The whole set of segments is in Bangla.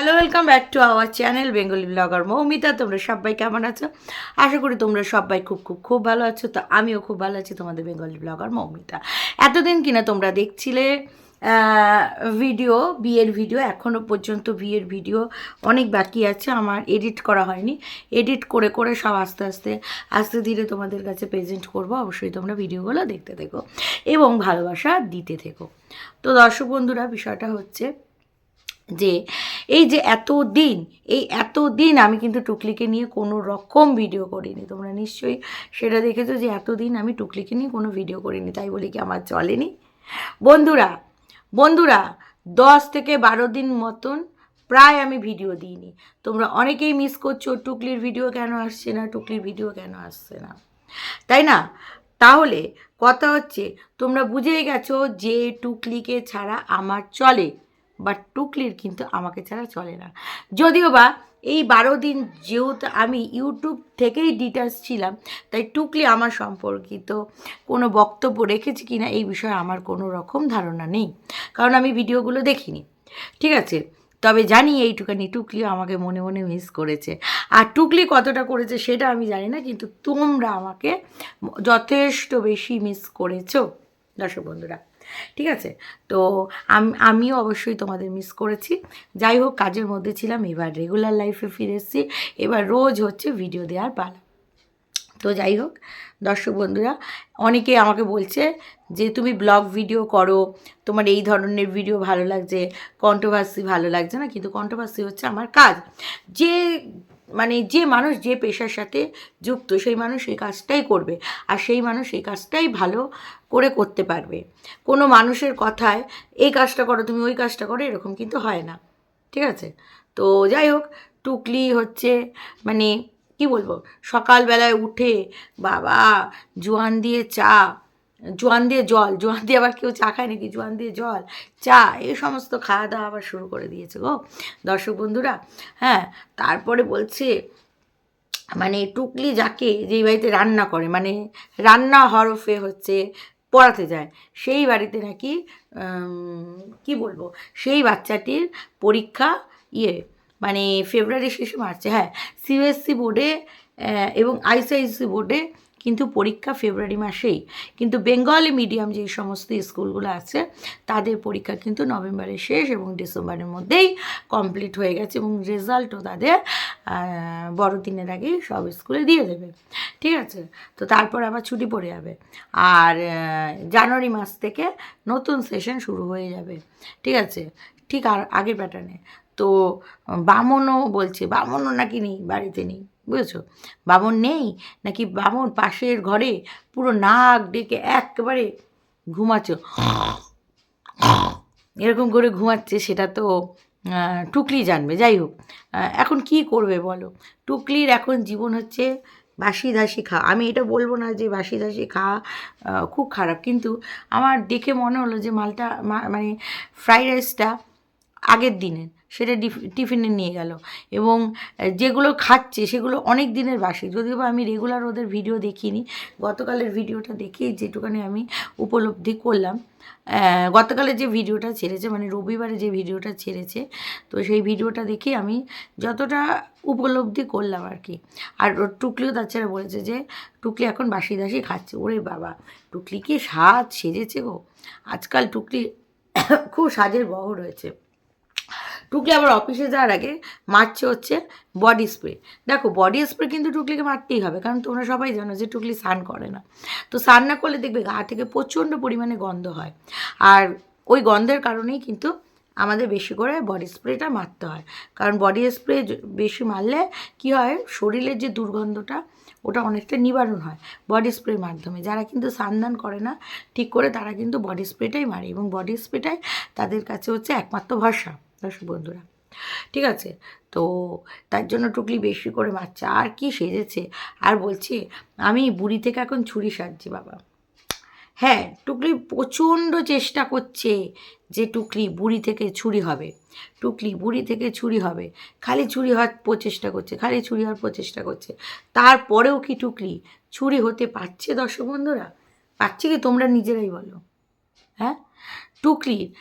Hello welcome back to our channel Bengali blogger Moumita তোমরা সবাই কেমন আছো? আশা করি তোমরা সবাই খুব খুব খুব ভালো আছো। তো আমিও খুব ভালো আছি তোমাদের বেঙ্গলি ব্লগার মৌমিতা এতদিন কিনা তোমরা দেখছিলে ভিডিও বিয়ের ভিডিও এখনও পর্যন্ত বিয়ের ভিডিও অনেক বাকি আছে। আমার এডিট করা হয়নি। এডিট করে করে সব আস্তে আস্তে আস্তে ধীরে তোমাদের কাছে প্রেজেন্ট করব। অবশ্যই তোমরা ভিডিওগুলো দেখতে থেকো এবং ভালোবাসা দিতে থেকো। তো দর্শক বন্ধুরা, বিষয়টা হচ্ছে যে এই যে এত দিন এই এত দিন আমি কিন্তু টুকলিকে নিয়ে কোনো রকম ভিডিও করিনি। তোমরা নিশ্চয়ই সেটা দেখেছ যে এতদিন আমি টুকলিকে নিয়ে কোনো ভিডিও করিনি, তাই বলি কি আমার চলেনি? বন্ধুরা বন্ধুরা, দশ থেকে বারো দিন মতন প্রায় আমি ভিডিও দিইনি। তোমরা অনেকেই মিস করছ, টুকলির ভিডিও কেন আসছে না, টুকলির ভিডিও কেন আসছে না। তাই না? তাহলে কথা হচ্ছে, তোমরা বুঝেই গেছো যে টুকলিকে ছাড়া আমার চলে। বাট টুকলির কিন্তু আমাকে ছাড়া চলে না। যদিও বা এই বারো দিন যেহেতু আমি ইউটিউব থেকেই ডিটাচ ছিলাম, তাই টুকলি আমার সম্পর্কিত কোনো বক্তব্য রেখেছি কি না এই বিষয়ে আমার কোনো রকম ধারণা নেই। কারণ আমি ভিডিওগুলো দেখিনি। ঠিক আছে? তবে জানি এইটুকানি টুকলিও আমাকে মনে মনে মিস করেছে। আর টুকলি কতটা করেছে সেটা আমি জানি না, কিন্তু তোমরা আমাকে যথেষ্ট বেশি মিস করেছ। দর্শক বন্ধুরা ঠিক আছে? তো আমিও অবশ্যই তোমাদের মিস করেছি। যাই হোক, কাজের মধ্যে ছিলাম, এবার রেগুলার লাইফে ফিরে এসেছি। এবার রোজ হচ্ছে ভিডিও দেওয়ার পালা। তো যাই হোক, দর্শক বন্ধুরা, অনেকে আমাকে বলছে যে, তুমি ব্লগ ভিডিও করো, তোমার এই ধরনের ভিডিও ভালো লাগছে কন্ট্রোভার্সি ভালো লাগছে না? কিন্তু কন্ট্রোভার্সি হচ্ছে আমার কাজ। যে মানে যে মানুষ যে পেশার সাথে যুক্ত, সেই মানুষ সেই কাজটাই করবে। আর সেই মানুষ সেই কাজটাই ভালো করে করতে পারবে। কোনো মানুষের কথায়, এই কাজটা করো, তুমি ওই কাজটা করো, এরকম কিন্তু হয় না। ঠিক আছে? তো যাই হোক, টুকলি হচ্ছে মানে কি বলব, সকালবেলায় উঠে বাবা, জোয়ান দিয়ে চা, জোয়ান দিয়ে জল, জোয়ান দিয়ে আবার কেউ চা খায় নাকি? জোয়ান দিয়ে জল, চা, এই সমস্ত খাওয়া দাওয়া আবার শুরু করে দিয়েছে গো। দর্শক বন্ধুরা হ্যাঁ তারপরে বলছে মানে টুকলি যাকে যেই বাড়িতে রান্না করে মানে রান্না হরফে হচ্ছে পড়াতে যায়। সেই বাড়িতে নাকি কি বলব, সেই বাচ্চাটির পরীক্ষা ইয়ে মানে ফেব্রুয়ারি, শেষে মার্চে হ্যাঁ সিবিএসসি বোর্ডে এবং আইসিআইসি বোর্ডে কিন্তু পরীক্ষা ফেব্রুয়ারি মাসেই। কিন্তু বেঙ্গলি মিডিয়াম যে সমস্ত স্কুলগুলো আছে, তাদের পরীক্ষা কিন্তু নভেম্বরের শেষ এবং ডিসেম্বরের মধ্যেই কমপ্লিট হয়ে গেছে এবং রেজাল্টও তাদের বড়দিনের আগেই সব স্কুলে দিয়ে দেবে। ঠিক আছে? তো তারপর আবার ছুটি পড়ে যাবে। আর জানুয়ারি মাস থেকে নতুন সেশন শুরু হয়ে যাবে। ঠিক আছে? ঠিক আর, আগের প্যাটার্নে তো, বামনও বলছে বামনও নাকি নেই, বাড়িতে নেই, বুঝেছ? বামন নেই, নাকি বামন পাশের ঘরে পুরো নাক ডেকে একেবারে ঘুমাচ্ছ। এরকম করে ঘুমাচ্ছে, সেটা তো টুকলি জানবে। যাই হোক এখন কি করবে বলো? টুকলির এখন জীবন হচ্ছে বাসি ধাসি খাওয়া। আমি এটা বলব না যে বাসি ধাসি খাওয়া খুব খারাপ। কিন্তু আমার দেখে মনে হলো যে মালটা মানে ফ্রাইড রাইসটা আগের দিনের, সেটা টিফিনে নিয়ে গেল। এবং যেগুলো খাচ্ছে, সেগুলো অনেক দিনের বাসি। যদিও বা আমি রেগুলার ওদের ভিডিও দেখিনি, গতকালের ভিডিওটা দেখেই যেটুখানি আমি উপলব্ধি করলাম গতকালের যে ভিডিওটা ছেড়েছে মানে রবিবারে যে ভিডিওটা ছেড়েছে, তো সেই ভিডিওটা দেখে আমি যতটা উপলব্ধি করলাম আর কি। আর ওর টুকলিও তাছাড়া বলেছে যে, টুকলি এখন বাসি দাসি খাচ্ছে। ওরে বাবা, টুকলি কি সাজ সেজেছে গো। আজকাল টুকলি খুব সাজের বহ হয়েছে। টুকলি আবার অফিসে যাওয়ার আগে মারছে হচ্ছে বডি স্প্রে দেখো বডি স্প্রে কিন্তু টুকলিকে মারতেই হবে, কারণ তোমরা সবাই জানো যে টুকলি স্নান করে না। তো স্নান না করলে দেখবে গা থেকে প্রচণ্ড পরিমাণে গন্ধ হয়। আর ওই গন্ধের কারণেই কিন্তু আমাদের বেশি করে বডি স্প্রেটা মারতে হয়। কারণ বডি স্প্রে বেশি মারলে কি হয়, শরীরের যে দুর্গন্ধটা, ওটা অনেকটা নিবারণ হয় বডি স্প্রের মাধ্যমে। যারা কিন্তু স্নান করে না, ঠিক করে তারা কিন্তু বডি স্প্রেটাই মারে এবং বডি স্প্রেটাই তাদের কাছে হচ্ছে একমাত্র ভরসা। দর্শক বন্ধুরা ঠিক আছে? তো তার জন্য টুকলি বেশি করে মারছে আর কি সেজেছে? আর বলছে, আমি বুড়ি থেকে এখন ছুরি সাজছি বাবা। হ্যাঁ টুকলি প্রচণ্ড চেষ্টা করছে যে টুকলি বুড়ি থেকে ছুরি হবে। টুকলি বুড়ি থেকে ছুরি হবে। খালি ছুরি হওয়ার প্রচেষ্টা করছে, খালি ছুরি হওয়ার প্রচেষ্টা করছে। তারপরেও কি টুকলি ছুরি হতে পারছে দর্শক বন্ধুরা? পারছে কি তোমরা নিজেরাই বলো? হ্যাঁ? টুকলি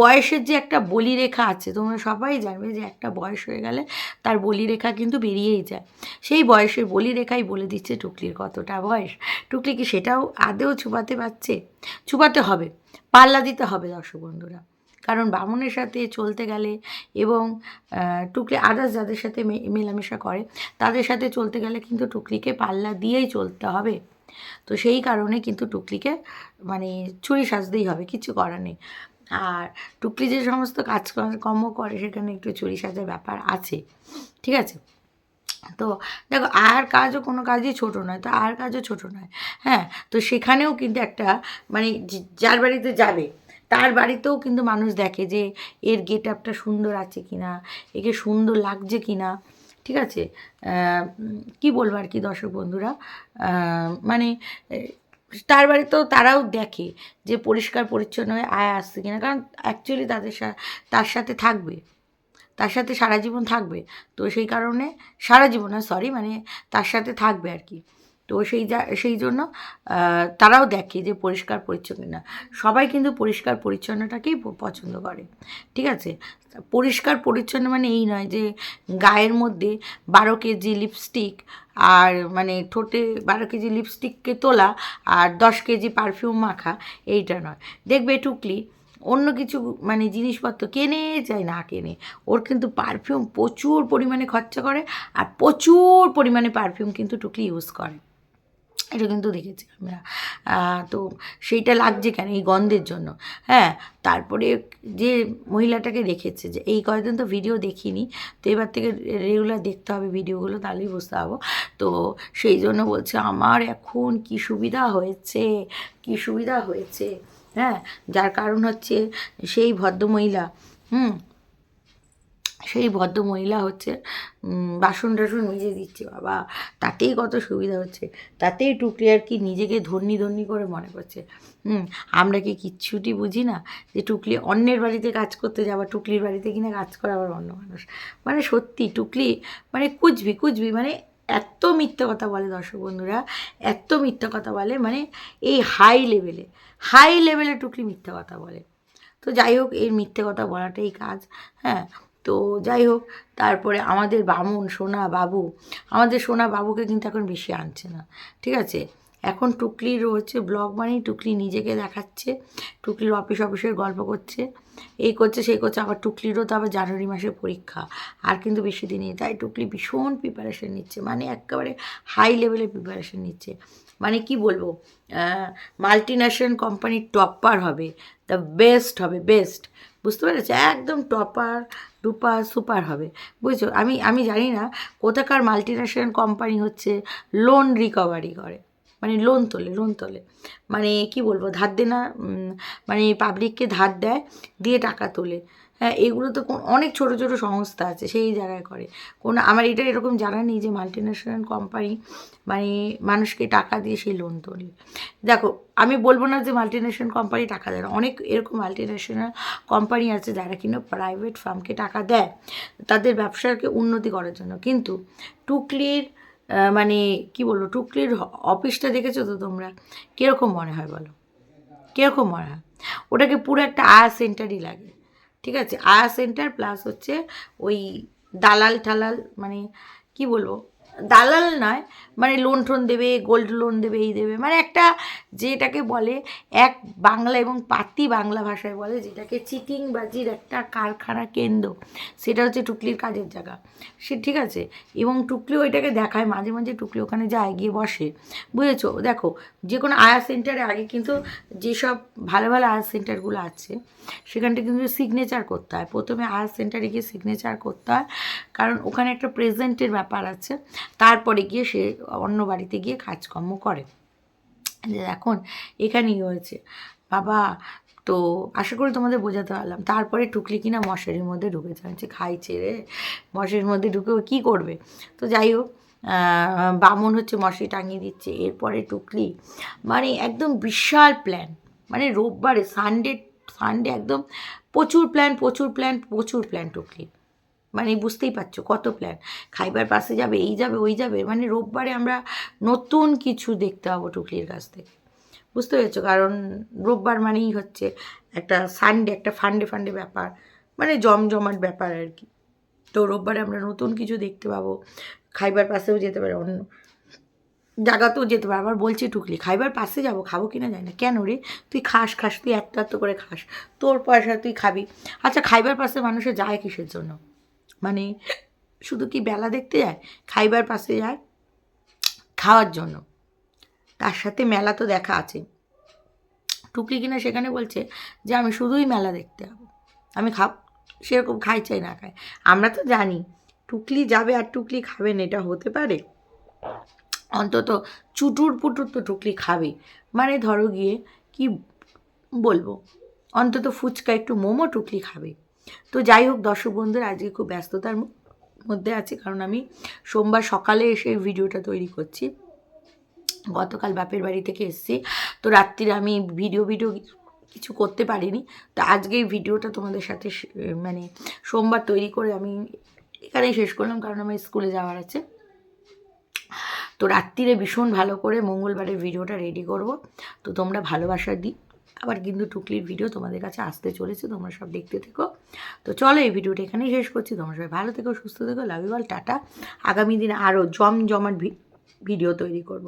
বয়সের যে একটা বলিরেখা আছে, তোমরা সবাই জানবে যে একটা বয়স হয়ে গেলে তার বলিরেখা কিন্তু বেরিয়েই যায়। সেই বয়সের বলিরেখাই বলে দিচ্ছে টুকলির কতটা বয়স। টুকলি কি সেটাও আদেও ছুপাতে পারছে? ছুপাতে হবে, পাল্লা দিতে হবে দর্শক বন্ধুরা কারণ বামুনের সাথে চলতে গেলে এবং টুকলি আদার্স যাদের সাথে মেলামেশা করে, তাদের সাথে চলতে গেলে কিন্তু টুকলিকে পাল্লা দিয়েই চলতে হবে। তো সেই কারণে কিন্তু টুকলিকে মানে চুরি সাজতেই হবে, কিছু করার নেই। আর টুকলি যে সমস্ত কাজ কর্ম করে সেখানে একটু চুরি সাজার ব্যাপার আছে, ঠিক আছে? তো দেখো, আর কাজও কোনো কাজই ছোট নয়, তো আর কাজও ছোট নয় হ্যাঁ? তো সেখানেও কিন্তু একটা মানে যার বাড়িতে যাবে, তার বাড়িতেও কিন্তু মানুষ দেখে যে এর গেট আপটা সুন্দর আছে কি না একে সুন্দর লাগছে কি না ঠিক আছে? কি বলব আর কি দর্শক বন্ধুরা? মানে তার বাড়িতেও তারাও দেখে যে পরিষ্কার, পরিচ্ছন্ন হয়ে আয় আসছে কিনা। কারণ অ্যাকচুয়ালি তাদের তার সাথে থাকবে। তার সাথে সারা জীবন থাকবে। তো সেই কারণে সারা জীবন সরি মানে তার সাথে থাকবে আর কি। তো সেই যা, সেই জন্য তারাও দেখে যে পরিষ্কার পরিচ্ছন্ন না সবাই কিন্তু পরিষ্কার পরিচ্ছন্নটাকেই পছন্দ করে। ঠিক আছে? পরিষ্কার পরিচ্ছন্ন মানে এই নয় যে গায়ের মধ্যে বারো কেজি লিপস্টিক আর মানে ঠোঁটে বারো কেজি লিপস্টিককে তোলা আর দশ কেজি পারফিউম মাখা, এইটা নয়। দেখবে টুকলি অন্য কিছু মানে জিনিসপত্র কেনে চাই না কেনে। ওর কিন্তু পারফিউম প্রচুর পরিমাণে খরচা করে আর প্রচুর পরিমাণে পারফিউম কিন্তু টুকলি ইউজ করে। এটা কিন্তু দেখেছি আমরা। তো সেইটা লাগছে কেন এই গন্ধের জন্য? হ্যাঁ তারপরে যে মহিলাটাকে দেখেছে যে এই কয়েকদিন তো ভিডিও দেখিনি, তো এবার থেকে রেগুলার দেখতে হবে ভিডিওগুলো তাহলেই বুঝতে পারব। তো সেই জন্য বলছে, আমার এখন কি সুবিধা হয়েছে? কি সুবিধা হয়েছে? হ্যাঁ যার কারণ হচ্ছে সেই ভদ্রমহিলা, হুম সেই ভদ্র মহিলা হচ্ছে বাসন টাসন মেজে দিচ্ছে, বাবা। তাতেই কত সুবিধা হচ্ছে। তাতেই টুকলি আর কি নিজেকে ধন্যি ধন্যি করে মনে করছে। হুম, আমরা কি কিচ্ছুটি বুঝি না যে টুকলি অন্যের বাড়িতে কাজ করতে যাওয়া, টুকলির বাড়িতে কিনা কাজ করে আবার অন্য মানুষ। মানে সত্যি টুকলি মানে কুচবি কুচবি মানে এত মিথ্যে কথা বলে দর্শক বন্ধুরা, এত মিথ্যে কথা বলে মানে এই হাই লেভেলে হাই লেভেলে টুকলি মিথ্যে কথা বলে। তো যাই হোক এর মিথ্যে কথা বলাটাই কাজ হ্যাঁ। তো যাই হোক, তারপরে আমাদের বামুন সোনা বাবু, আমাদের সোনা বাবুকে কিন্তু এখন বেশি আনছে না, ঠিক আছে? এখন টুকলির হচ্ছে ব্লগ মানেই টুকলি নিজেকে দেখাচ্ছে টুকলির অফিস অফিসের গল্প করছে, এই করছে, সেই করছে, আবার টুকলিরও তো আবার জানুয়ারি মাসে পরীক্ষা, আর কিন্তু বেশি দিনই তাই টুকলি ভীষণ প্রিপারেশন নিচ্ছে মানে একেবারে হাই লেভেলে প্রিপারেশন নিচ্ছে মানে কি বলব মাল্টি ন্যাশনাল কোম্পানির টপার হবে দ্য বেস্ট হবে বেস্ট বুঝতে পেরেছ? একদম টপার ডুপার সুপার হবে। বুঝছ? আমি আমি জানি না কোথাকার মাল্টিন্যাশনাল কোম্পানি হচ্ছে লোন রিকভারি করে। মানে লোন তোলে লোন তোলে। মানে কি বলব? ধার দেনা মানে পাবলিককে ধার দেয়, দিয়ে টাকা তোলে। এগুলো তো অনেক ছোট ছোট সংস্থা আছে, সেই জায়গায় করে। কোনো, আমার এটা এরকম জানা নেই যে মাল্টি ন্যাশনাল কোম্পানি মানে মানুষকে টাকা দিয়ে সেই লোন তোলে। দেখো, আমি বলব না যে মাল্টি কোম্পানি টাকা দেয় না। অনেক এরকম মাল্টি ন্যাশনাল কোম্পানি আছে যারা কিনা প্রাইভেট ফার্মকে টাকা দেয়, তাদের ব্যবসাকে উন্নতি করার জন্য। কিন্তু টুকলির মানে কি বলব, টুকলির অফিসটা দেখেছ তো তোমরা? কীরকম মনে হয় বলো? কীরকম মনে হয়? ওটাকে পুরো একটা আয়া সেন্টারই লাগে। ঠিক আছে আয়া সেন্টার প্লাস হচ্ছে ওই দালাল ঠালাল মানে কি বলব? দালাল নয় মানে লোন টোন দেবে গোল্ড লোন দেবে, এই দেবে। মানে একটা যেটাকে বলে, এক বাংলা এবং পাতি বাংলা ভাষায় বলে, যেটাকে চিটিংবাজির একটা কারখানা কেন্দ্র। সেটা হচ্ছে টুকলির কাজের জায়গা। সে ঠিক আছে? এবং টুকলি ওইটাকে দেখায়, মাঝে মাঝে টুকলি ওখানে যায়, গিয়ে বসে। বুঝেছ? দেখো, যে কোনো আয়া সেন্টারে আগে কিন্তু যেসব ভালো ভালো আয়া সেন্টারগুলো আছে, সেখানটা কিন্তু সিগনেচার করতে হয়। প্রথমে আয়া সেন্টারে গিয়ে সিগনেচার করতে হয়। কারণ ওখানে একটা প্রেজেন্টের ব্যাপার আছে। তারপরে গিয়ে সে অন্য বাড়িতে গিয়ে কাজকর্ম করে। এখন এখানেই হয়েছে বাবা, তো আশা করি তোমাদের বোঝাতে পারলাম। তারপরে টুকলি কিনা মশারির মধ্যে ঢুকেছে আমি খাইছে রে, মশারির মধ্যে ঢুকে ও কী করবে? তো যাই হোক বামন হচ্ছে মশারি টাঙিয়ে দিচ্ছে। এরপরে টুকলি মানে একদম বিশাল প্ল্যান মানে রোববারে সানডে সানডে একদম প্রচুর প্ল্যান প্রচুর প্ল্যান প্রচুর প্ল্যান টুকলি। মানে বুঝতেই পারছ কত প্ল্যান খাইবার পাশে যাবে, এই যাবে, ওই যাবে মানে রোববারে আমরা নতুন কিছু দেখতে পাবো টুকলির কাছ থেকে। বুঝতে পেরেছ? কারণ রোববার মানেই হচ্ছে একটা সানডে একটা ফান্ডে ফান্ডে ব্যাপার মানে জমজমাট ব্যাপার আর কি। তো রোববারে আমরা নতুন কিছু দেখতে পাবো, খাইবার পাশেও যেতে পারে, অন্য জায়গাতেও যেতে পারে। আবার বলছে টুকলি, খাইবার পাশে যাব, খাব কিনা যায় না। কেন রে? তুই খাস খাস, তুই একটা করে খাস। তোর পয়সা তুই খাবি। আচ্ছা খাইবার পাশে মানুষে যায় কিসের জন্য? মানে শুধু কি বেলা দেখতে যায়? খাইবার পাশে যায় খাওয়ার জন্য। তার সাথে মেলা তো দেখা আছে। টুকলি কিনা সেখানে বলছে যে, আমি শুধুই মেলা দেখতে যাব। আমি খাব, সেরকম খাই চাই না খাই আমরা তো জানি, টুকলি যাবে আর টুকলি খাবেন এটা হতে পারে। অন্তত চুটুর পুটুর তো টুকলি খাবে। মানে ধরো গিয়ে, কি বলব? অন্তত ফুচকা একটু মোমো টুকলি খাবে। তো যাই হোক, দর্শক বন্ধুরা, আজকে খুব ব্যস্ততার মধ্যে আছে, কারণ আমি সোমবার সকালে এসে ভিডিওটা তৈরি করছি। গতকাল বাপের বাড়ি থেকে এসেছি, তো রাত্রিরে আমি ভিডিও ভিডিও কিছু করতে পারিনি। তো আজকে ভিডিওটা তোমাদের সাথে মানে সোমবার তৈরি করে আমি এখানেই শেষ করলাম, কারণ আমার স্কুলে যাওয়ার আছে। তো রাত্রিরে ভীষণ ভালো করে মঙ্গলবারের ভিডিওটা রেডি করব। তো তোমরা ভালোবাসা দিই আবার কিন্তু টুকলির ভিডিও তোমাদের কাছে আসতে চলেছে, তোমরা সব দেখতে থেকো। তো চলো এই ভিডিওটা এখানেই শেষ করছি, তোমরা সবাই ভালো থেকো, সুস্থ থেকো লাভ ইউ টাটা। আগামী দিনে আরও জমজমাট ভিডিও তৈরি করব।